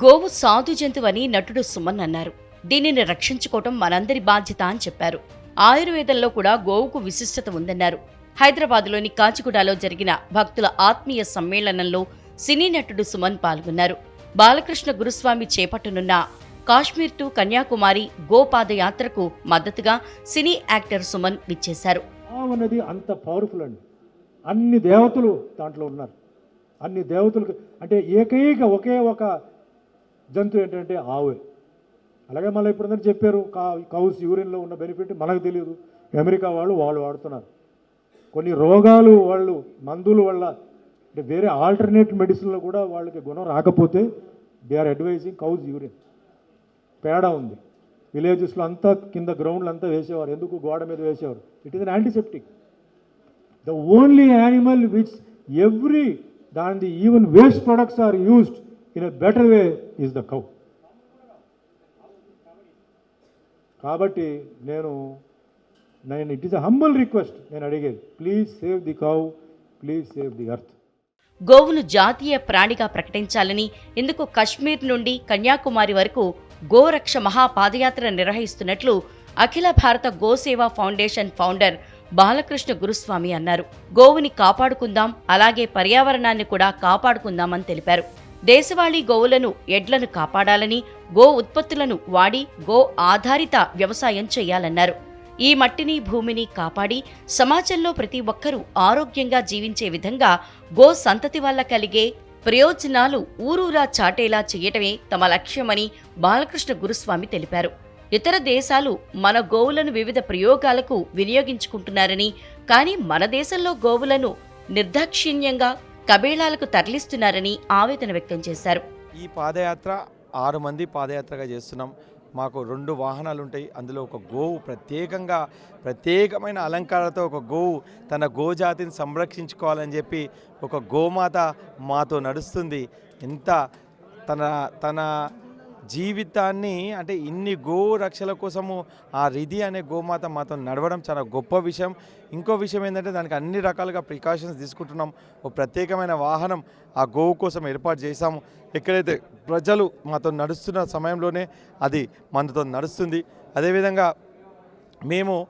గోవు సాధు జంతువని నటుడు సుమన్ అన్నారు. దీనిని రక్షించుకోవటం మనందరి బాధ్యత అని చెప్పారు. ఆయుర్వేదంలో కూడా గోవుకు విశిష్టత ఉందన్నారు. హైదరాబాద్లోని కాచిగూడలో జరిగిన భక్తుల ఆత్మీయ సమ్మేళనంలో సినీ నటుడు సుమన్ పాల్గొన్నారు. బాలకృష్ణ గురుస్వామి చేపట్టనున్న కాశ్మీర్ టు కన్యాకుమారి గోపాదయాత్రకు మద్దతుగా సినీ యాక్టర్ సుమన్ విచ్చేశారు. అనేది అంత పవర్ఫుల్ అండి. అన్ని దేవతలు దాంట్లో ఉన్నారు. అన్ని దేవతలకు అంటే ఏకైక ఒకే ఒక జంతువు ఏంటంటే ఆవే. అలాగే మళ్ళీ ఇప్పుడు అందరూ చెప్పారు కా కౌస్ యూరిన్లో ఉన్న బెనిఫిట్ మనకు తెలియదు. అమెరికా వాళ్ళు వాళ్ళు వాడుతున్నారు. కొన్ని రోగాలు వాళ్ళు మందుల వల్ల అంటే వేరే ఆల్టర్నేట్ మెడిసిన్లో కూడా వాళ్ళకి గుణం రాకపోతే they are advising cows urine పేడ ఉంది. విలేజెస్లో అంతా కింద గ్రౌండ్లు అంతా వేసేవారు. ఎందుకు? గోడ మీద వేసేవారు. It is an antiseptic the only animal which every దాని even waste products are used in a better way is the cow కాబట్టి నేను నేను it is a humble request నేను అడిగేది please save the cow please save the earth గోవును జాతీయ ప్రాణిగా ప్రకటించాలని ఇందుకు కశ్మీర్ నుండి కన్యాకుమారి వరకు గోరక్ష మహాపాదయాత్ర నిర్వహిస్తున్నట్లు అఖిల భారత గోసేవా ఫౌండేషన్ ఫౌండర్ బాలకృష్ణ గురుస్వామి అన్నారు. గోవుని కాపాడుకుందాం అలాగే పర్యావరణాన్ని కూడా కాపాడుకుందామని తెలిపారు. దేశవాళీ గోవులను ఎడ్లను కాపాడాలని గో ఉత్పత్తులను వాడి గో ఆధారిత వ్యవసాయం చేయాలన్నారు. ఈ మట్టిని భూమిని కాపాడి సమాజంలో ప్రతి ఒక్కరూ ఆరోగ్యంగా జీవించే విధంగా గో సంతతి వల్ల కలిగే ప్రయోజనాలు ఊరూరా చాటేలా చేయటమే తమ లక్ష్యమని బాలకృష్ణ గురుస్వామి తెలిపారు. ఇతర దేశాలు మన గోవులను వివిధ ప్రయోగాలకు వినియోగించుకుంటున్నారని కానీ మన దేశంలో గోవులను నిర్దాక్షిణ్యంగా కబేళాలకు తరలిస్తున్నారని ఆవేదన వ్యక్తం చేశారు. ఈ పాదయాత్ర ఆరు మంది పాదయాత్రగా చేస్తున్నాం. మాకు రెండు వాహనాలు ఉంటాయి అందులో ఒక గోవు ప్రత్యేకంగా ప్రత్యేకమైన అలంకారాలతో ఒక గోవు తన గోజాతిని సంరక్షించుకోవాలని చెప్పి ఒక గోమాత మాతో నడుస్తుంది. ఎంత తన తన జీవితాన్ని అంటే ఇన్ని గో రక్షల కోసము ఆ రిధి అనే గోమాత మాతో నడవడం చాలా గొప్ప విషయం. ఇంకో విషయం ఏంటంటే దానికి అన్ని రకాలుగా ప్రికాషన్స్ తీసుకుంటున్నాం. ఒక ప్రత్యేకమైన వాహనం ఆ గోవు కోసం ఏర్పాటు చేశాము. ఎక్కడైతే ప్రజలు మాతో నడుస్తున్న సమయంలోనే అది మనతో నడుస్తుంది. అదేవిధంగా మేము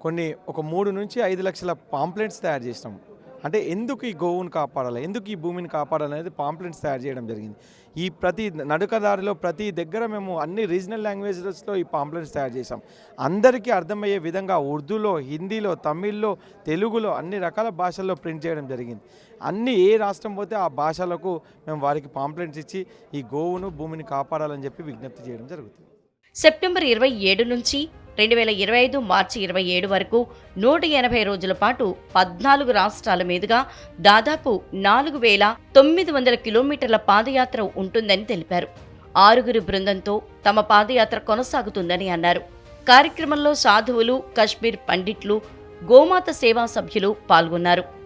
కొన్ని ఒక మూడు నుంచి ఐదు లక్షల పాంప్లెట్స్ తయారు చేసినాము అంటే ఎందుకు ఈ గోవును కాపాడాలి? ఎందుకు ఈ భూమిని కాపాడాలి అనేది పాంప్లెంట్స్ తయారు చేయడం జరిగింది. ఈ ప్రతి నడుకదారిలో ప్రతి దగ్గర మేము అన్ని రీజనల్ లాంగ్వేజెస్లో ఈ పాంప్లెంట్స్ తయారు చేసాం అందరికీ అర్థమయ్యే విధంగా ఉర్దూలో హిందీలో తమిళ్ళో తెలుగులో అన్ని రకాల భాషల్లో ప్రింట్ చేయడం జరిగింది. అన్ని ఏ రాష్ట్రం పోతే ఆ భాషలకు మేము వారికి పాంప్లెంట్స్ ఇచ్చి ఈ గోవును భూమిని కాపాడాలని చెప్పి విజ్ఞప్తి చేయడం జరుగుతుంది. సెప్టెంబర్ ఇరవై ఏడు నుంచి రెండు వేల ఇరవై ఐదు మార్చి ఇరవై ఏడు వరకు నూట ఎనభై రోజుల పాటు పద్నాలుగు రాష్ట్రాల మీదుగా దాదాపు నాలుగు వేల తొమ్మిది వందల కిలోమీటర్ల పాదయాత్ర ఉంటుందని తెలిపారు. ఆరుగురు బృందంతో తమ పాదయాత్ర కొనసాగుతుందని అన్నారు. కార్యక్రమంలో సాధువులు కశ్మీర్ పండిట్లు గోమాత సేవా సభ్యులు పాల్గొన్నారు.